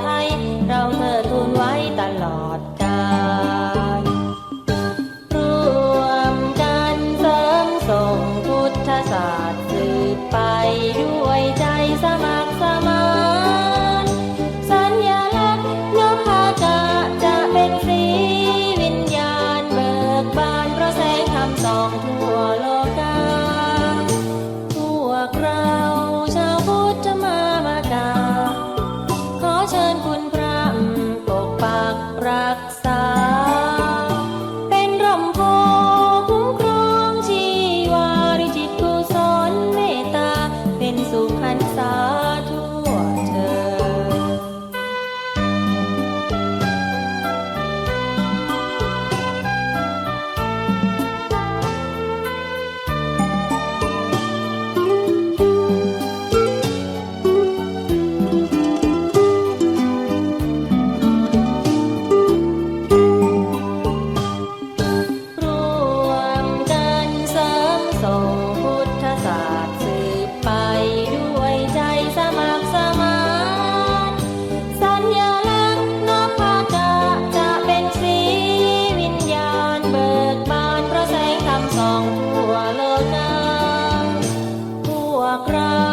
ไทย เราเธอทูลไว้ตลอดกาล กเรา